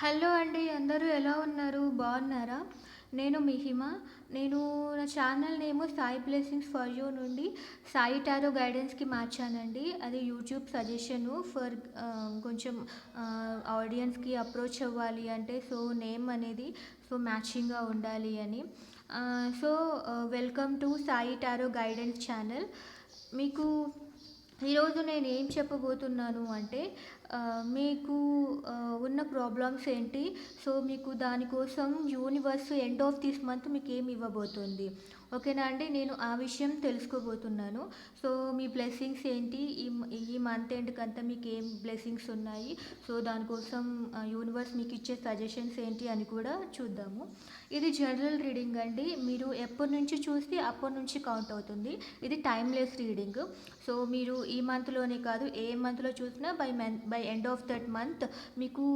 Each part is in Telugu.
హలో అండి అందరూ ఎలా ఉన్నారు? బాగున్నారా? నేను మిహిమ. నేను నా channel name Sai blessings for you నుండి సాయి టారో గైడెన్స్కి మార్చానండి. అది యూట్యూబ్ సజెషను ఫర్ కొంచెం ఆడియన్స్కి అప్రోచ్ అవ్వాలి అంటే సో నేమ్ అనేది సో మ్యాచింగ్గా ఉండాలి అని. So welcome to Sai tarot guidance channel. మీకు ఈరోజు నేను ఏం చెప్పబోతున్నాను అంటే మీకు ఉన్న ప్రాబ్లమ్స్ ఏంటి? సో మీకు దానికోసం universe end of this month మీకు ఏమి ఇవ్వబోతుంది? ఓకేనా అండి? నేను ఆ విషయం తెలుసుకోబోతున్నాను. సో మీ బ్లెస్సింగ్స్ ఏంటి? ఈ ఈ మంత్ ఎండ్కి అంతా మీకు ఏం బ్లెస్సింగ్స్ ఉన్నాయి? సో దానికోసం యూనివర్స్ మీకు ఇచ్చే సజెషన్స్ ఏంటి అని కూడా చూద్దాము. ఇది జనరల్ రీడింగ్ అండి. మీరు ఎప్పటి నుంచి చూస్తే అప్పటి నుంచి కౌంట్ అవుతుంది. ఇది టైమ్లెస్ రీడింగ్. సో మీరు ఈ మంత్లోనే కాదు ఏ మంత్లో చూసినా by month by end of that month మీకు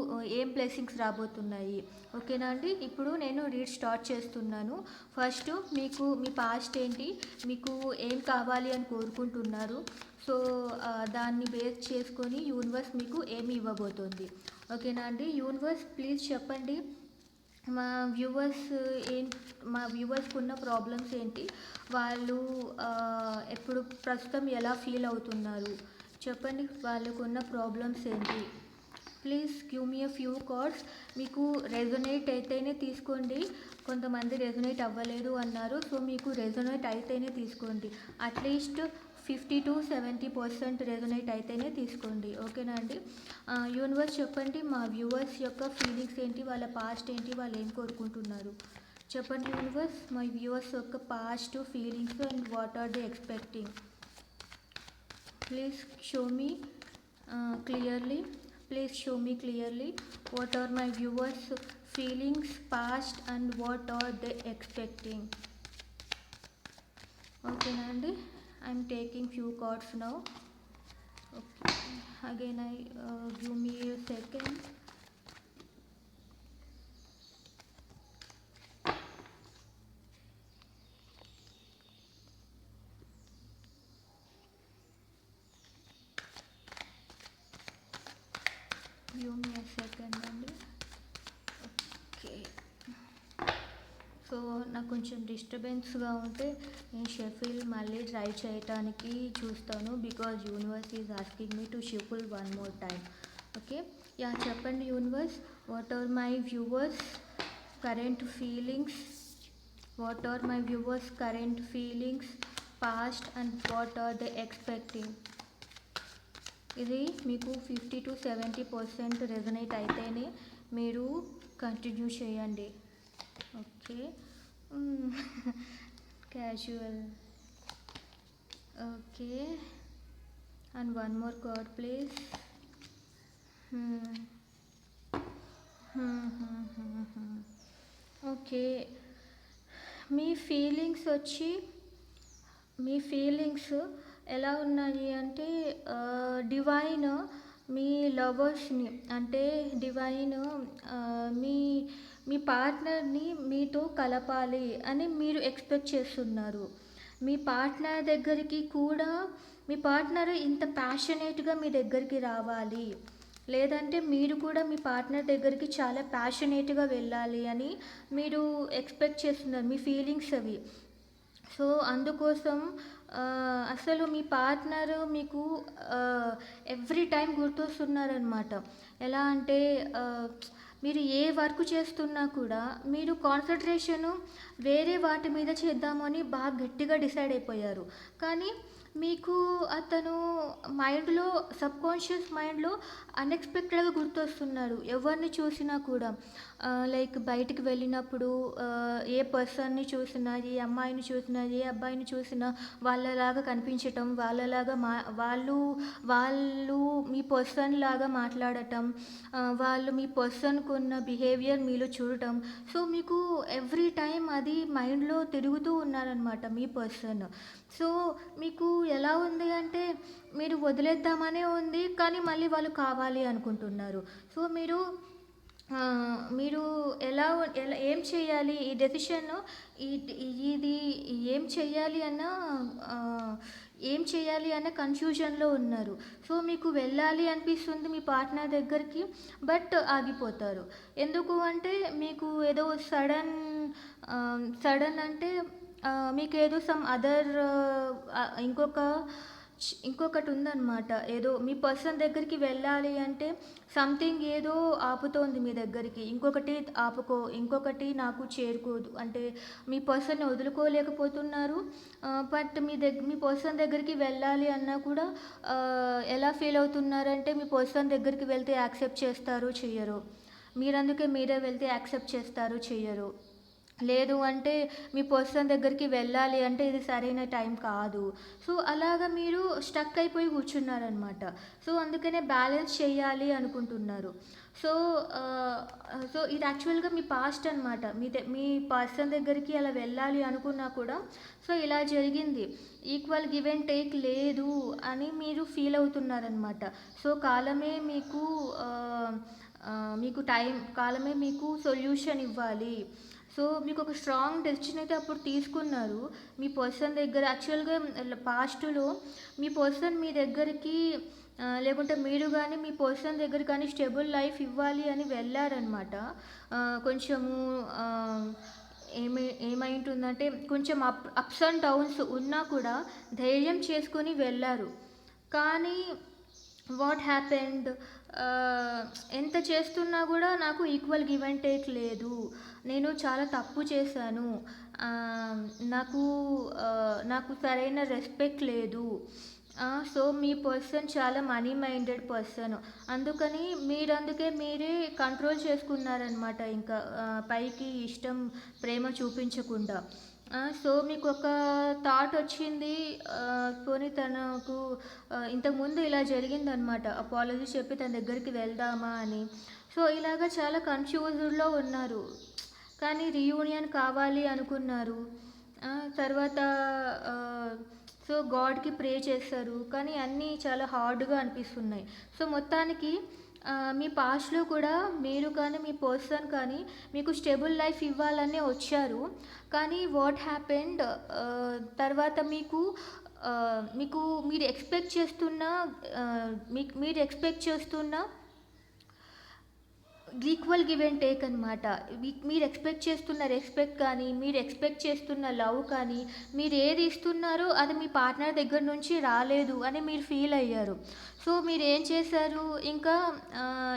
ఏం బ్లెస్సింగ్స్ రాబోతున్నాయి? ఓకేనా అండి? ఇప్పుడు నేను రీడ్ స్టార్ట్ చేస్తున్నాను. ఫస్ట్ మీకు మీ పాస్ట్ ఏంటి? మీకు ఏం కావాలి అని కోరుకుంటున్నారు? సో దాన్ని బేస్ చేసుకొని యూనివర్స్ మీకు ఏమి ఇవ్వబోతోంది? ఓకేనా అండి? యూనివర్స్ ప్లీజ్ చెప్పండి. మా వ్యూవర్స్ ఏం మా వ్యూవర్స్కి ఉన్న ప్రాబ్లమ్స్ ఏంటి? వాళ్ళు ఎప్పుడు ప్రస్తుతం ఎలా ఫీల్ అవుతున్నారు? చెప్పండి. వాళ్ళకున్న ప్రాబ్లమ్స్ ఏంటి? Please give me a few cards మీకు రెజొనేట్ అయితేనే తీసుకోండి. కొంతమంది రెజొనేట్ అవ్వలేదు అన్నారు సో మీకు రెజొనేట్ అయితేనే తీసుకోండి. At least fifty to seventy percent resonate అయితేనే తీసుకోండి. ఓకేనా అండి? యూనివర్స్ చెప్పండి మా వ్యూవర్స్ యొక్క ఫీలింగ్స్ ఏంటి వాళ్ళ పాస్ట్ ఏంటి వాళ్ళు ఏం కోరుకుంటున్నారు? చెప్పండి యూనివర్స్ మా వ్యూవర్స్ యొక్క past feelings and what are the expecting please show me clearly Please show me clearly what are my viewers' feelings past and what are they expecting. Okay, Nandi, I'm taking few cards now. Okay. Again, I uh, give me a second. నాకు కొంచెం డిస్టర్బెన్స్గా ఉంటే నేను షెఫిల్ మళ్ళీ ట్రై చేయటానికి చూస్తాను because universe is asking me to shuffle one more time okay yeah చెప్పండి universe what are my viewers current feelings what are my viewers current feelings past and what are the expecting ఇది మీకు fifty to seventy percent resonate అయితేనే మీరు కంటిన్యూ చేయండి. Okay casual okay and one more card please okay me feelings వచ్చి మీ ఫీలింగ్స్ ఎలా ఉన్నాయి అంటే డివైన్ మీ లవర్స్ని అంటే డివైన్ మీ మీ పార్ట్నర్ని మీతో కలపాలి అని మీరు ఎక్స్పెక్ట్ చేస్తున్నారు. మీ పార్ట్నర్ దగ్గరికి కూడా మీ పార్ట్నర్ ఇంత ప్యాషనేట్గా మీ దగ్గరికి రావాలి. లేదంటే మీరు కూడా మీ పార్ట్నర్ దగ్గరికి చాలా ప్యాషనేట్గా వెళ్ళాలి అని మీరు ఎక్స్పెక్ట్ చేస్తున్నారు మీ ఫీలింగ్స్ అవి. సో అందుకోసం అసలు మీ పార్ట్నర్ మీకు ఎవ్రీ టైం గుర్తొస్తున్నారనమాట ఎలా అంటే మీరు ఏ వర్క్ చేస్తున్నా కూడా మీరు కాన్సన్ట్రేషను వేరే వాటి మీద చేద్దామని బాగా గట్టిగా డిసైడ్ అయిపోయారు. కానీ మీకు అతను మైండ్లో సబ్ కాన్షియస్ మైండ్లో అన్ఎక్స్పెక్టెడ్గా గుర్తొస్తున్నారు. ఎవరిని చూసినా కూడా. లైక్ బయటికి వెళ్ళినప్పుడు ఏ పర్సన్ని చూసినా ఏ అమ్మాయిని చూసినా ఏ అబ్బాయిని చూసినా వాళ్ళలాగా కనిపించటం వాళ్ళలాగా మా వాళ్ళు వాళ్ళు మీ పర్సన్ లాగా మాట్లాడటం వాళ్ళు మీ పర్సన్కు ఉన్న బిహేవియర్ మీలో చూడటం. సో మీకు ఎవ్రీ టైం అది మైండ్లో తిరుగుతూ ఉన్నారనమాట మీ పర్సన్. సో మీకు ఎలా ఉంది అంటే మీరు వదిలేద్దామనే ఉంది కానీ మళ్ళీ వాళ్ళు కావాలి అనుకుంటున్నారు. సో మీరు మీరు ఎలా ఎలా ఏం చేయాలి ఈ డెసిషన్ ఇది ఏం చేయాలి అన్న ఏం చేయాలి అన్న కన్‌ఫ్యూజన్‌లో ఉన్నారు. సో, మీకు వెళ్ళాలి అనిపిస్తుంది మీ పార్ట్నర్ దగ్గరికి. బట్ ఆగిపోతారు. ఎందుకు అంటే మీకు ఏదో సడన్ సడన్ అంటే మీకు ఏదో సమ్ అదర్ ఇంకొక ఇంకొకటి ఉందన్నమాట ఏదో మీ పర్సన్ దగ్గరికి వెళ్ళాలి అంటే సంథింగ్ ఏదో ఆపుతోంది మీ దగ్గరికి. ఇంకొకటి ఆపుకో, ఇంకొకటి నాకు చేరుకోదు. అంటే మీ పర్సన్‌ని వదులుకోలేకపోతున్నారు. బట్ మీ దగ్గర మీ పర్సన్ దగ్గరికి వెళ్ళాలి అన్నా కూడా ఎలా ఫీల్ అవుతున్నారంటే మీ పర్సన్ దగ్గరికి వెళ్తే యాక్సెప్ట్ చేస్తారో, చేయరు మీరందుకే మీరే వెళ్తే యాక్సెప్ట్ చేస్తారో, చేయరు లేదు అంటే మీ పర్సన్ దగ్గరికి వెళ్ళాలి అంటే ఇది సరైన టైం కాదు. సో, అలాగా మీరు స్టక్ అయిపోయి కూర్చున్నారనమాట. సో, అందుకనే బ్యాలెన్స్ చేయాలి అనుకుంటున్నారు. సో, సో, ఇది యాక్చువల్‌గా మీ పాస్ట్ అనమాట. మీ ద మీ పర్సన్ దగ్గరికి అలా వెళ్ళాలి అనుకున్నా కూడా సో, ఇలా జరిగింది. ఈక్వల్ గివ్ అండ్ టేక్ లేదు అని మీరు ఫీల్ అవుతున్నారనమాట. సో, కాలమే మీకు మీకు టైం కాలమే మీకు సొల్యూషన్ ఇవ్వాలి. సో, మీకు ఒక స్ట్రాంగ్ డెసిషన్ అయితే అప్పుడు తీసుకున్నారు. మీ పర్సన్ దగ్గర యాక్చువల్‌గా పాస్ట్‌లో మీ పర్సన్ మీ దగ్గరికి లేకుంటే మీరు కానీ మీ పర్సన్ దగ్గర కానీ స్టేబుల్ లైఫ్ ఇవ్వాలి అని వెళ్ళారనమాట కొంచెము ఏమై ఏమి ఏమైంటుందంటే కొంచెం అప్ అప్స్ అండ్ డౌన్స్ ఉన్నా కూడా ధైర్యం చేసుకొని వెళ్ళారు కానీ వాట్ హ్యాపెండ్ ఎంత చేస్తున్నా కూడా నాకు ఈక్వల్ గివ్ అండ్ టేక్ లేదు. నేను చాలా తప్పు చేశాను. నాకు నాకు సరైన రెస్పెక్ట్ లేదు. సో, మీ పర్సన్ చాలా మనీ మైండెడ్ పర్సన్. అందుకని మీరందుకే మీరే కంట్రోల్ చేసుకున్నారనమాట ఇంకా పైకి ఇష్టం, ప్రేమ చూపించకుండా. సో మీకు ఒక థాట్ వచ్చింది పోనీ తనకు ఇంతకుముందు ఇలా జరిగిందనమాట. అపాలజీ చెప్పి తన దగ్గరికి వెళ్దామా అని. సో, ఇలాగ చాలా కన్‌ఫ్యూజ్డ్‌లో ఉన్నారు. కానీ రీయూనియన్ కావాలి అనుకున్నారు. తర్వాత సో, గాడ్‌కి ప్రే చేస్తారు కానీ అన్నీ చాలా హార్డ్‌గా అనిపిస్తున్నాయి. సో, మొత్తానికి మీ పాస్ట్‌లో కూడా మీరు కానీ, మీ పర్సన్ కానీ మీకు స్టేబుల్ లైఫ్ ఇవ్వాలనే వచ్చారు. కానీ వాట్ హ్యాపెండ్ తర్వాత మీకు మీకు మీరు ఎక్స్‌పెక్ట్ చేస్తున్న మీకు మీరు ఎక్స్‌పెక్ట్ చేస్తున్న ఈక్వల్ గివ్ అండ్ టేక్ అనమాట. మీరు ఎక్స్‌పెక్ట్ చేస్తున్న రెస్పెక్ట్ కానీ, మీరు ఎక్స్‌పెక్ట్ చేస్తున్న లవ్ కానీ, మీరు ఏది ఇస్తున్నారో అది మీ పార్ట్నర్ దగ్గర నుంచి రాలేదు అని మీరు ఫీల్ అయ్యారు. సో, మీరు ఏం చేశారు ఇంకా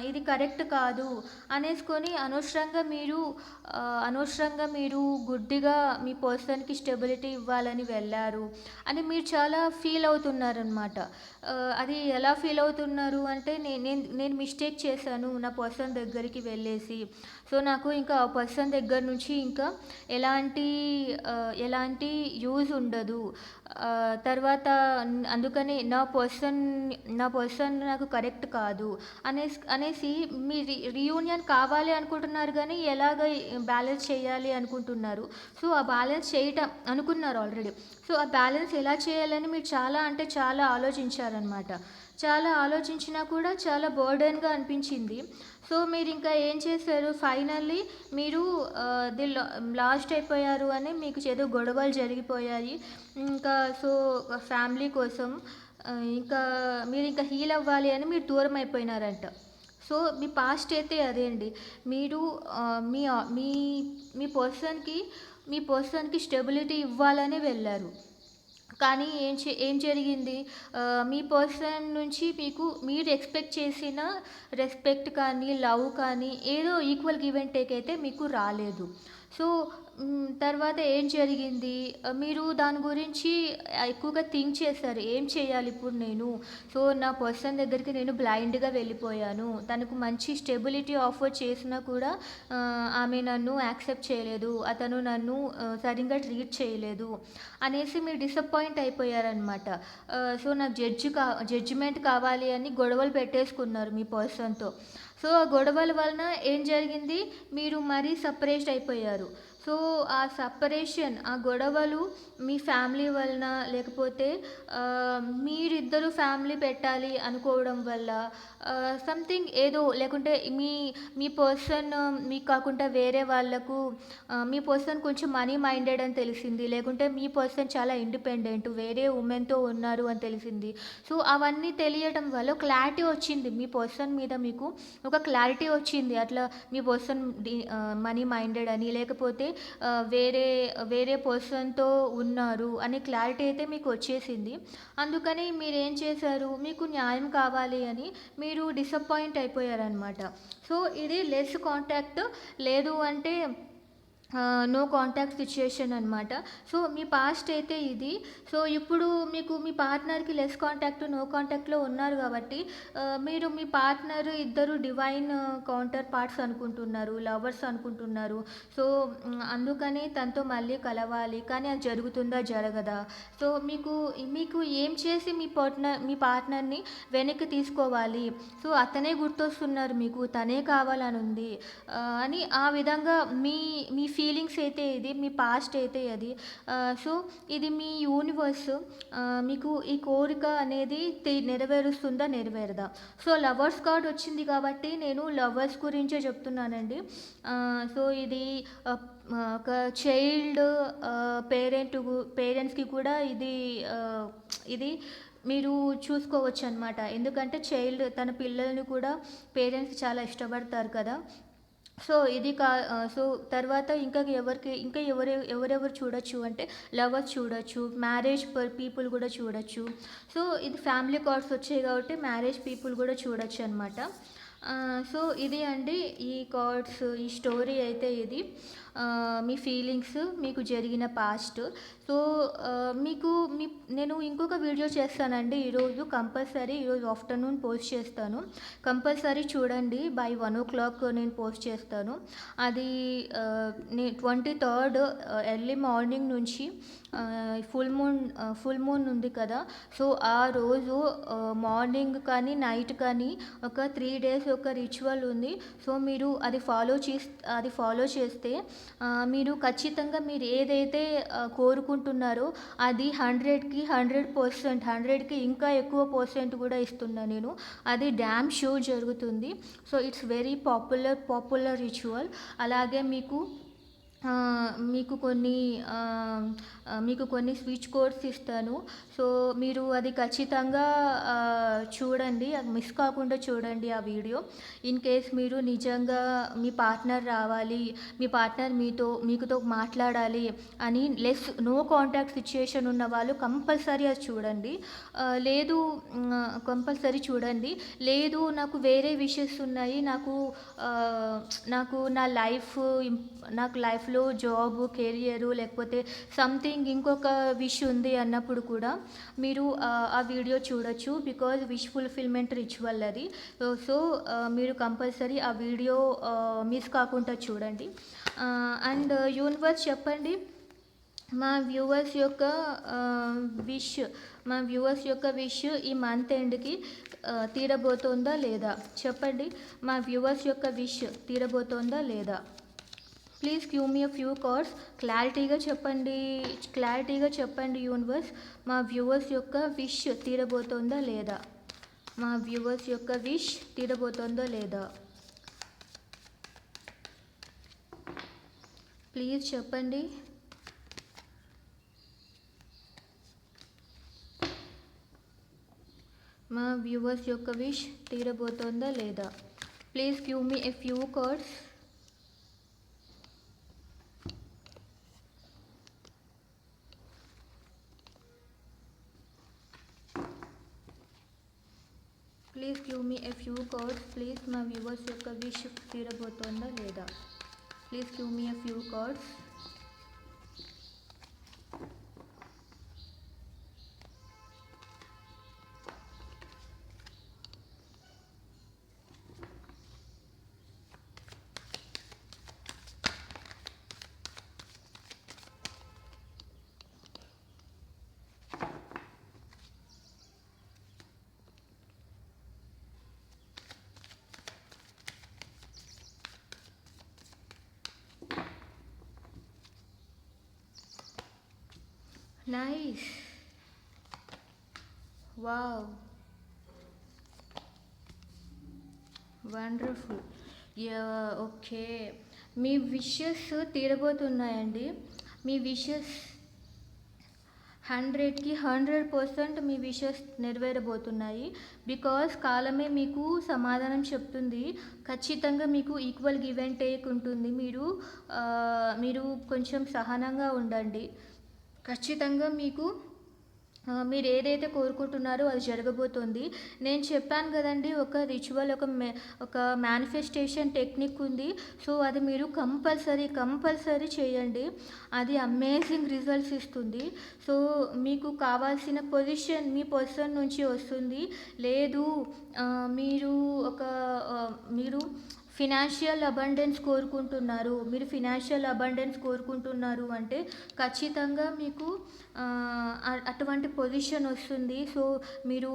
ఇది కరెక్ట్ కాదు అనేసుకొని అనవసరంగా మీరు అనవసరంగా మీరు గుడ్డిగా మీ పర్సన్‌కి స్టెబిలిటీ ఇవ్వాలని వెళ్ళారు అని మీరు చాలా ఫీల్ అవుతున్నారనమాట. అది ఎలా ఫీల్ అవుతున్నారు అంటే నేను నేను మిస్టేక్ చేశాను నా పర్సన్ దగ్గరికి వెళ్ళేసి. సో, నాకు ఇంకా ఆ పర్సన్ దగ్గర నుంచి ఇంకా ఎలాంటి ఎలాంటి యూజ్ ఉండదు. తర్వాత అందుకని నా పర్సన్ నా పర్సన్ నాకు కరెక్ట్ కాదు అనేసి అనేసి మీ రి రీయూనియన్ కావాలి అనుకుంటున్నారు కానీ ఎలాగ బ్యాలెన్స్ చేయాలి అనుకుంటున్నారు. సో, ఆ బ్యాలెన్స్ చేయటం అనుకున్నారు ఆల్రెడీ. సో, ఆ బ్యాలెన్స్ ఎలా చేయాలని మీరు చాలా అంటే చాలా ఆలోచించారనమాట. చాలా ఆలోచించినా కూడా చాలా బర్డెన్‌గా అనిపించింది. సో, మీరు ఇంకా ఏం చేశారు ఫైనల్లీ మీరు ది లాస్ట్ అయిపోయారు అని మీకు ఏదో గొడవలు జరిగిపోయాయి. ఇంకా సో, ఫ్యామిలీ కోసం ఇంకా మీరు ఇంకా హీల్ అవ్వాలి అని మీరు దూరం అయిపోయినారంట. సో, మీ పాస్ట్ అయితే అదే అండి. మీరు మీ మీ మీ పర్సన్‌కి మీ పర్సన్‌కి స్టెబిలిటీ ఇవ్వాలని వెళ్ళారు కానీ ఏం చే ఏం జరిగింది మీ పర్సన్ నుంచి మీకు మీరు ఎక్స్‌పెక్ట్ చేసిన రెస్పెక్ట్ కానీ, లవ్ కానీ ఏదో ఈక్వల్ గివ్ అండ్ టేక్ అయితే మీకు రాలేదు. సో, తర్వాత ఏం జరిగింది మీరు దాని గురించి ఎక్కువగా థింక్ చేశారు. ఏం చేయాలి ఇప్పుడు నేను? సో, నా పర్సన్ దగ్గరికి నేను బ్లైండ్‌గా వెళ్ళిపోయాను. తనకు మంచి స్టెబిలిటీ ఆఫర్ చేసినా కూడా ఆమె నన్ను యాక్సెప్ట్ చేయలేదు. అతను నన్ను సరిగ్గా ట్రీట్ చేయలేదు అనేసి మీరు డిసప్పాయింట్ అయిపోయారనమాట. సో, నాకు జడ్జ్ కా జడ్జిమెంట్ కావాలి అని గొడవలు పెట్టేసుకున్నారు మీ పర్సన్‌తో. సో, ఆ గొడవల వలన ఏం జరిగింది మీరు మరీ సపరేట్ అయిపోయారు. సో, ఆ సపరేషన్ ఆ గొడవలు మీ ఫ్యామిలీ వలన లేకపోతే మీరిద్దరు ఫ్యామిలీ పెట్టాలి అనుకోవడం వల్ల సంథింగ్ ఏదో లేకుంటే మీ మీ పర్సన్ మీకు కాకుండా వేరే వాళ్ళకు మీ పర్సన్ కొంచెం మనీ మైండెడ్ అని తెలిసింది లేకుంటే మీ పర్సన్ చాలా ఇండిపెండెంట్ వేరే ఉమెన్తో ఉన్నారు అని తెలిసింది. సో అవన్నీ తెలియడం వల్ల క్లారిటీ వచ్చింది. మీ పర్సన్ మీద మీకు ఒక క్లారిటీ వచ్చింది. అట్లా మీ పర్సన్ మనీ మైండెడ్ అని లేకపోతే వేరే వేరే పర్సన్తో ఉన్నారు అనే క్లారిటీ అయితే మీకు వచ్చేసింది. అందుకని మీరు ఏం చేశారు? మీకు న్యాయం కావాలి అని మీరు డిసప్పాయింట్ అయిపోయారనమాట సో ఇది లెస్ కాంటాక్ట్ లేదు అంటే నో కాంటాక్ట్ సిచ్యుయేషన్ అనమాట సో మీ పాస్ట్ అయితే ఇది. సో ఇప్పుడు మీకు మీ పార్ట్నర్కి లెస్ కాంటాక్ట్ నో కాంటాక్ట్లో ఉన్నారు కాబట్టి మీరు మీ పార్ట్నర్ ఇద్దరు డివైన్ కౌంటర్ పార్ట్స్ అనుకుంటున్నారు లవర్స్ అనుకుంటున్నారు. సో అందుకని తనతో మళ్ళీ కలవాలి. కానీ అది జరుగుతుందా జరగదా? సో మీకు మీకు ఏం చేసి మీ పార్ట్నర్ మీ పార్ట్నర్ని వెనక్కి తీసుకోవాలి? సో అతనే గుర్తొస్తున్నారు మీకు తనే కావాలని ఉంది అని ఆ విధంగా మీ మీ ఫీలింగ్స్ అయితే ఇది మీ పాస్ట్ అయితే అది. సో ఇది మీ యూనివర్స్ మీకు ఈ కోరిక అనేది నెరవేరుస్తుందా నెరవేరదా? సో లవర్స్ కార్డ్ వచ్చింది కాబట్టి నేను లవర్స్ గురించే చెప్తున్నానండి. సో ఇది ఒక చైల్డ్ పేరెంట్ పేరెంట్స్కి కూడా ఇది ఇది మీరు చూసుకోవచ్చు అనమాట ఎందుకంటే చైల్డ్ తన పిల్లల్ని కూడా పేరెంట్స్ చాలా ఇష్టపడతారు కదా. సో ఇది కా సో తర్వాత ఇంకా ఎవరికి ఇంకా ఎవరు ఎవరెవరు చూడొచ్చు అంటే లవర్స్ చూడొచ్చు మ్యారేజ్ పర్ పీపుల్ కూడా చూడొచ్చు. సో ఇది ఫ్యామిలీ కార్డ్స్ వచ్చాయి కాబట్టి మ్యారేజ్ పీపుల్ కూడా చూడొచ్చు అనమాట సో ఇది అండి ఈ కార్డ్స్ ఈ స్టోరీ అయితే ఇది. మీ ఫీలింగ్స్ మీకు జరిగిన పాస్ట్ సో మీకు మీ నేను ఇంకొక వీడియో చేస్తానండి. ఈరోజు కంపల్సరీ ఈరోజు ఆఫ్టర్నూన్ పోస్ట్ చేస్తాను. కంపల్సరీ చూడండి. బై వన్ ఓ క్లాక్ నేను పోస్ట్ చేస్తాను. అది ట్వంటీ థర్డ్ ఎర్లీ మార్నింగ్ నుంచి ఫుల్ మూన్ ఫుల్ మూన్ ఉంది కదా. సో ఆ రోజు మార్నింగ్ కానీ నైట్ కానీ ఒక త్రీ డేస్ ఒక రిచువల్ ఉంది. సో మీరు అది ఫాలో చేస్ అది ఫాలో చేస్తే మీరు ఖచ్చితంగా మీరు ఏదైతే కోరుకుంటున్నారో అది హండ్రెడ్కి హండ్రెడ్ పర్సెంట్ హండ్రెడ్కి ఇంకా ఎక్కువ పర్సెంట్ కూడా ఇస్తున్నా నేను. అది డ్యామ్ షో జరుగుతుంది. So it's very popular popular ritual అలాగే మీకు మీకు కొన్ని మీకు కొన్ని స్విచ్ కోడ్స్ ఇస్తాను. సో మీరు అది ఖచ్చితంగా చూడండి. అది మిస్ కాకుండా చూడండి ఆ వీడియో. ఇన్ కేస్ మీరు నిజంగా మీ పార్ట్నర్ రావాలి మీ పార్ట్నర్ మీతో మీకుతో మాట్లాడాలి అని లెస్ నో కాంటాక్ట్ సిచ్యుయేషన్ ఉన్న వాళ్ళు కంపల్సరీ అది చూడండి. లేదు కంపల్సరీ చూడండి. లేదు నాకు వేరే విషెస్ ఉన్నాయి. నాకు నాకు నా లైఫ్ నాకు లైఫ్ లైఫ్లో జాబ్ కెరియర్ లేకపోతే సంథింగ్ ఇంకొక విష్ ఉంది అన్నప్పుడు కూడా మీరు ఆ, వీడియో చూడొచ్చు బికాజ్ విష్ ఫుల్ఫిల్మెంట్ రిచువల్ అది. సో మీరు కంపల్సరీ ఆ వీడియో మిస్ కాకుండా చూడండి. అండ్ యూనివర్స్ చెప్పండి. మా వ్యూవర్స్ యొక్క విష్ మా వ్యూవర్స్ యొక్క విష్ ఈ మంత్ ఎండ్కి తీరబోతోందా లేదా? చెప్పండి. మా వ్యూవర్స్ యొక్క విష్ తీరబోతోందా లేదా? Please give me few cards క్లారిటీగా చెప్పండి. క్లారిటీగా చెప్పండి యూనివర్స్ మా వ్యూవర్స్ యొక్క విష్ తీరబోతోందా లేదా? మా వ్యూవర్స్ యొక్క విష్ తీరబోతోందో లేదా? ప్లీజ్ చెప్పండి. మా వ్యూవర్స్ యొక్క విష్ తీరబోతోందా లేదా? Please give me a few cards please give me a few cards please మా వ్యూవర్స్ యొక్క విష్ తీరబోతోందా లేదా please give me a few cards nice wow wonderful ya okay me wishes తీరబోతున్నాయండి. మీ విషెస్ హండ్రెడ్కి హండ్రెడ్ పర్సెంట్ మీ విషెస్ నెరవేరబోతున్నాయి. బికాస్ కాలమే మీకు సమాధానం చెప్తుంది. ఖచ్చితంగా మీకు ఈక్వల్ గివ్ అండ్ టేక్ ఉంటుంది. మీరు మీరు కొంచెం సహనంగా ఉండండి. ఖచ్చితంగా మీకు మీరు ఏదైతే కోరుకుంటున్నారో అది జరగబోతోంది. నేను చెప్పాను కదండి ఒక రిచువల్ ఒక మే ఒక మేనిఫెస్టేషన్ టెక్నిక్ ఉంది. సో అది మీరు కంపల్సరీ కంపల్సరీ చేయండి. అది అమేజింగ్ రిజల్ట్స్ ఇస్తుంది. సో మీకు కావాల్సిన పొజిషన్ మీ పర్సన్ నుంచి వస్తుంది. లేదు మీరు ఒక మీరు ఫినాన్షియల్ అబండెన్స్ కోరుకుంటున్నారు. మీరు ఫినాన్షియల్ అబండెన్స్ కోరుకుంటున్నారు అంటే ఖచ్చితంగా మీకు అటువంటి పొజిషన్ వస్తుంది. సో మీరు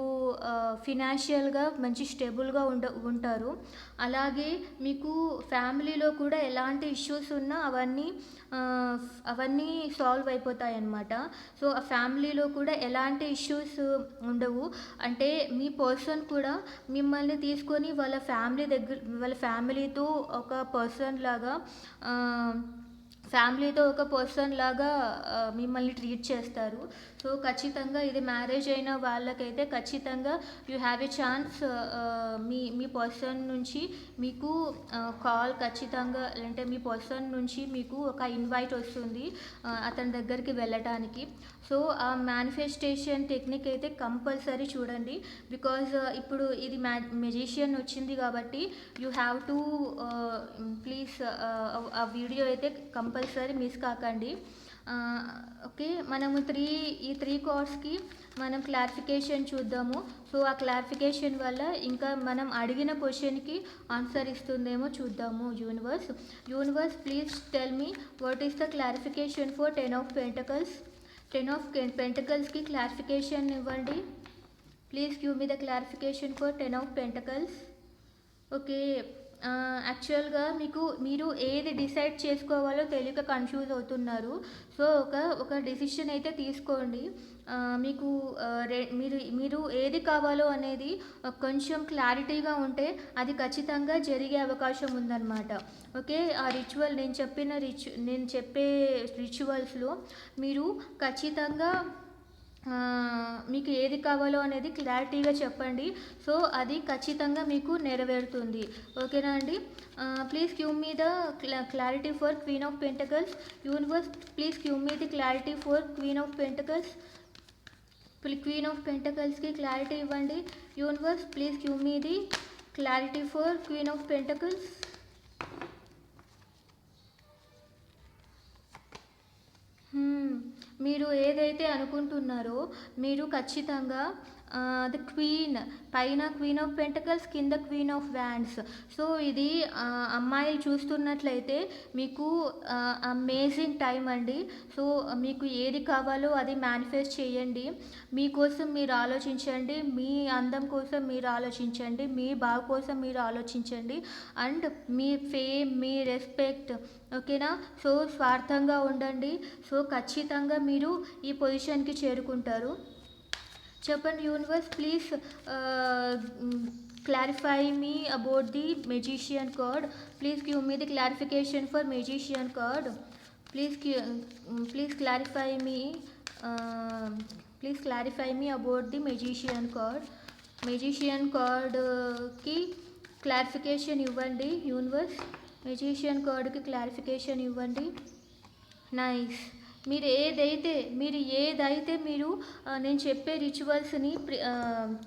ఫినాన్షియల్గా మంచి స్టేబుల్గా ఉండ ఉంటారు. అలాగే మీకు ఫ్యామిలీలో కూడా ఎలాంటి ఇష్యూస్ ఉన్నా అవన్నీ అవన్నీ సాల్వ్ అయిపోతాయి అన్నమాట సో ఆ ఫ్యామిలీలో కూడా ఎలాంటి ఇష్యూస్ ఉండవు. అంటే మీ పర్సన్ కూడా మిమ్మల్ని తీసుకొని వాళ్ళ ఫ్యామిలీ దగ్గర వాళ్ళ ఫ్యామిలీతో ఒక పర్సన్ లాగా ఫ్యామిలీతో ఒక పర్సన్ లాగా మిమ్మల్ని ట్రీట్ చేస్తారు. సో ఖచ్చితంగా ఇది మ్యారేజ్ అయిన వాళ్ళకైతే ఖచ్చితంగా యూ హ్యావ్ ఎ ఛాన్స్ మీ మీ పర్సన్ నుంచి మీకు కాల్ ఖచ్చితంగా అంటే మీ పర్సన్ నుంచి మీకు ఒక ఇన్వైట్ వస్తుంది అతని దగ్గరికి వెళ్ళటానికి. సో ఆ మేనిఫెస్టేషన్ టెక్నిక్ అయితే కంపల్సరీ చూడండి. బికాజ్ ఇప్పుడు ఇది మ్యా మెజిషియన్ వచ్చింది కాబట్టి యూ హ్యావ్ టు ప్లీజ్ ఆ వీడియో అయితే కంపల్సరీ మిస్ కాకండి. ఓకే మనము త్రీ ఈ త్రీ కోర్స్కి మనం క్లారిఫికేషన్ చూద్దాము. సో ఆ క్లారిఫికేషన్ వల్ల ఇంకా మనం అడిగిన క్వశ్చన్కి ఆన్సర్ ఇస్తుందేమో చూద్దాము universe universe please tell me what is the clarification for ten of pentacles ten of పెంటకల్స్కి clarification ఇవ్వండి. Please give me the clarification for ten of pentacles okay యాక్చువల్గా మీకు మీరు ఏది డిసైడ్ చేసుకోవాలో తెలియక కన్ఫ్యూజ్ అవుతున్నారు. సో ఒక ఒక డిసిషన్ అయితే తీసుకోండి. మీకు ఆ, మీరు మీరు ఏది కావాలో అనేది కొంచెం క్లారిటీగా ఉంటే అది ఖచ్చితంగా జరిగే అవకాశం ఉందన్నమాట. ఓకే? ఆ రిచువల్ నేను చెప్పిన రిచు నేను చెప్పే రిచువల్స్లో మీరు ఖచ్చితంగా మీకు ఏది కావాలో అనేది క్లారిటీగా చెప్పండి. సో అది ఖచ్చితంగా మీకు నెరవేరుతుంది. ఓకేనా అండి? Please cue me the clarity for queen of pentacles. Universe please cue me the clarity for queen of pentacles. Queen of పెంటకల్స్కి clarity ఇవ్వండి. Universe please cue me the clarity for queen of pentacles. మీరు ఏదైతే అనుకుంటున్నారో మీరు ఖచ్చితంగా ద క్వీన్ పైన క్వీన్ ఆఫ్ పెంటకల్స్ కింద క్వీన్ ఆఫ్ వ్యాండ్స్ సో ఇది అమ్మాయిలు చూస్తున్నట్లయితే మీకు అమేజింగ్ టైం అండి. సో మీకు ఏది కావాలో అది మేనిఫెస్ట్ చేయండి. మీకోసం మీరు ఆలోచించండి. మీ అందం కోసం మీరు ఆలోచించండి. మీ బాగు కోసం మీరు ఆలోచించండి. అండ్ మీ ఫేమ్ మీ రెస్పెక్ట్ ఓకేనా? సో స్వార్థంగా ఉండండి. సో ఖచ్చితంగా మీరు ఈ పొజిషన్కి చేరుకుంటారు. చెప్పండి universe please clarify me about the magician card please give me the clarification for magician card please please clarify me please clarify me about the magician card magician కార్డ్కి క్లారిఫికేషన్ ఇవ్వండి యూనివర్స్ మెజిషియన్ కార్డ్కి క్లారిఫికేషన్ ఇవ్వండి నైస్ మీరు ఏదైతే మీరు ఏదైతే మీరు నేను చెప్పే రిచువల్స్ని ప్రి-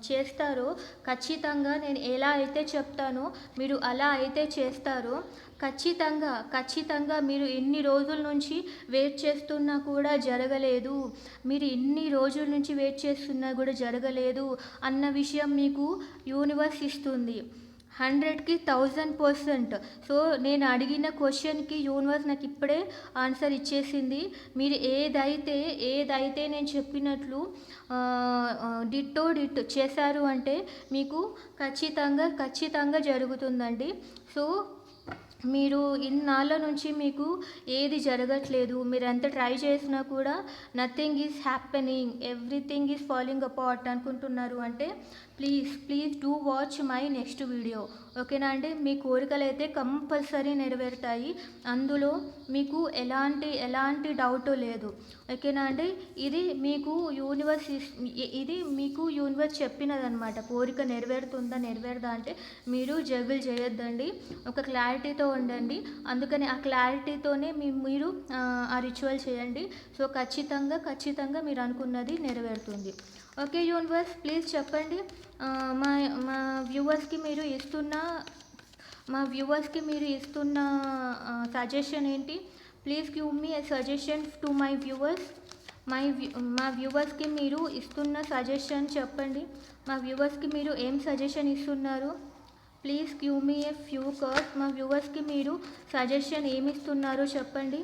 చేస్తారో ఖచ్చితంగా నేను ఎలా అయితే చెప్తానో మీరు అలా అయితే చేస్తారో ఖచ్చితంగా ఖచ్చితంగా మీరు ఎన్ని రోజుల నుంచి వెయిట్ చేస్తున్నా కూడా జరగలేదు. మీరు ఎన్ని రోజుల నుంచి వెయిట్ చేస్తున్నా కూడా జరగలేదు అన్న విషయం మీకు యూనివర్స్ ఇస్తుంది. హండ్రెడ్కి థౌజండ్ పర్సెంట్. సో నేను అడిగిన క్వశ్చన్కి యూనివర్స్ నాకు ఇప్పుడే ఆన్సర్ ఇచ్చేసింది. మీరు ఏదైతే ఏదైతే నేను చెప్పినట్లు డిట్టో డిట్ చేశారు అంటే మీకు ఖచ్చితంగా ఖచ్చితంగా జరుగుతుందండి. సో మీరు ఇన్నాళ్ళ నుంచి మీకు ఏది జరగట్లేదు మీరు ఎంత ట్రై చేసినా కూడా nothing is happening everything is following apart అనుకుంటున్నారు అంటే please please do watch my next video. ఓకేనా అండి? మీ కోరికలు అయితే కంపల్సరీ నెరవేరుతాయి. అందులో మీకు ఎలాంటి ఎలాంటి డౌట్ లేదు. ఓకేనా అండి? ఇది మీకు యూనివర్స్ ఇది మీకు యూనివర్స్ చెప్పినదనమాట కోరిక నెరవేరుతుందా నెరవేరదా అంటే మీరు జగులు చేయొద్దండి. ఒక క్లారిటీతో ఉండండి. అందుకని ఆ క్లారిటీతోనే మీ మీరు ఆ రిచువల్ చేయండి. సో ఖచ్చితంగా ఖచ్చితంగా మీరు అనుకున్నది నెరవేరుతుంది. ఓకే యూనివర్స్ ప్లీజ్ చెప్పండి. మా మా వ్యూవర్స్కి మీరు ఇస్తున్న మా వ్యూవర్స్కి మీరు ఇస్తున్న సజెషన్ ఏంటి? Please give me a suggestion to my viewers my మా వ్యూవర్స్కి మీరు ఇస్తున్న సజెషన్ చెప్పండి. మా వ్యూవర్స్కి మీరు ఏం సజెషన్ ఇస్తున్నారు? Please give me a few cards మా వ్యూవర్స్కి మీరు సజెషన్ ఏమి ఇస్తున్నారో చెప్పండి.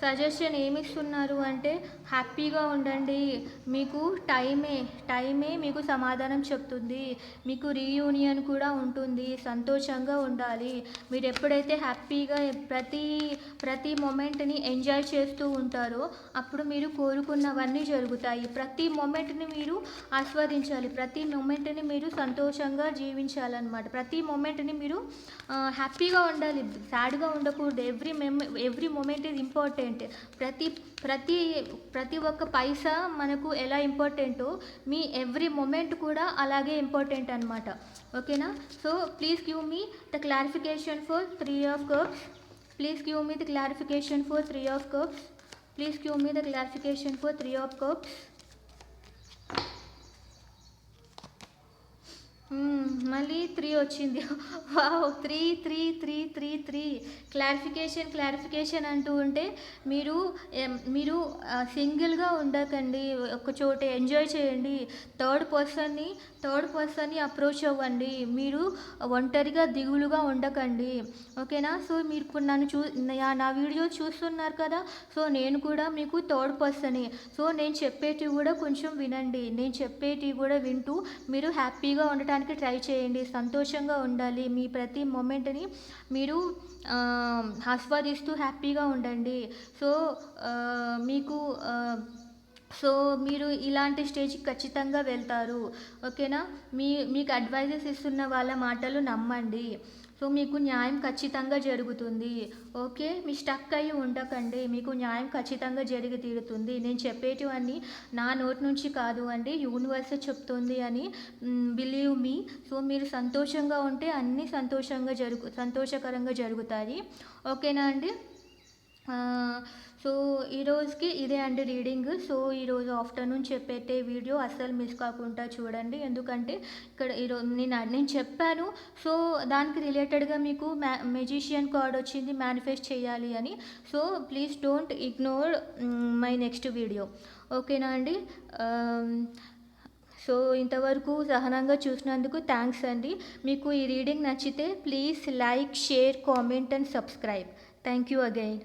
సజెషన్ ఏమి ఇస్తున్నారు అంటే హ్యాపీగా ఉండండి. మీకు టైమే టైమే మీకు సమాధానం చెప్తుంది. మీకు రీయూనియన్ కూడా ఉంటుంది. సంతోషంగా ఉండాలి. మీరు ఎప్పుడైతే హ్యాపీగా ప్రతి ప్రతి మూమెంట్ని ఎంజాయ్ చేస్తూ ఉంటారో అప్పుడు మీరు కోరుకున్నవన్నీ జరుగుతాయి. ప్రతి మూమెంట్ని మీరు ఆస్వాదించాలి. ప్రతి మూమెంట్ని మీరు సంతోషంగా జీవించాలన్నమాట. ప్రతి మూమెంట్ని మీరు హ్యాపీగా ఉండాలి. సాడ్గా ఉండకూడదు. Every mem every moment is important ప్రతి ప్రతి ప్రతి ఒక్క పైసా మనకు ఎలా ఇంపార్టెంటో మీ ఎవ్రీ మూమెంట్ కూడా అలాగే ఇంపార్టెంట్ అనమాట ఓకేనా? So please give me the clarification for three of cups please give me the clarification for three of cups please give me the clarification for three of cups మళ్ళీ త్రీ వచ్చింది. Wow three three three three three clarification clarification అంటూ ఉంటే మీరు మీరు సింగిల్గా ఉండకండి. ఒక చోట ఎంజాయ్ చేయండి. థర్డ్ పర్సన్ని థర్డ్ పర్సన్ని అప్రోచ్ అవ్వండి. మీరు ఒంటరిగా దిగులుగా ఉండకండి. ఓకేనా సో మీరు ఇప్పుడు నన్ను చూ నా- నా వీడియో చూస్తున్నారు కదా? సో నేను కూడా మీకు థర్డ్ పర్సనే సో నేను చెప్పేటివి కూడా కొంచెం వినండి. నేను చెప్పేటివి కూడా వింటూ మీరు హ్యాపీగా ఉండటానికి ట్రై చేయండి. సంతోషంగా ఉండాలి. మీ ప్రతి మూమెంట్ని మీరు ఆస్వాదిస్తూ హ్యాపీగా ఉండండి. సో మీకు సో మీరు ఇలాంటి స్టేజ్కి ఖచ్చితంగా వెళ్తారు. ఓకేనా? మీ మీకు అడ్వైజెస్ ఇస్తున్న వాళ్ళ మాటలు నమ్మండి. సో మీకు న్యాయం ఖచ్చితంగా జరుగుతుంది. ఓకే? మీ స్టక్ అయ్యి ఉండకండి. మీకు న్యాయం ఖచ్చితంగా జరిగి తీరుతుంది. నేను చెప్పేటివన్నీ నా నోటి నుంచి కాదు అండి. యూనివర్స్ చెప్తుంది అని బిలీవ్ మీ సో మీరు సంతోషంగా ఉంటే అన్నీ సంతోషంగా జరుగు సంతోషకరంగా జరుగుతాయి. ఓకేనా అండి? సో ఈరోజుకి ఇదే అండి రీడింగ్. సో ఈరోజు ఆఫ్టర్నూన్ చెప్పేటే వీడియో అస్సలు మిస్ కాకుండా చూడండి. ఎందుకంటే ఇక్కడ ఈరోజు నేను నేను చెప్పాను. సో దానికి రిలేటెడ్గా మీకు మ్యా మెజిషియన్ కార్డ్ వచ్చింది మేనిఫెస్ట్ చేయాలి అని. So please don't ignore my next video. ఓకేనా అండి? సో ఇంతవరకు సహనంగా చూసినందుకు థ్యాంక్స్ అండి. మీకు ఈ రీడింగ్ నచ్చితే please like share comment and subscribe. Thank you again.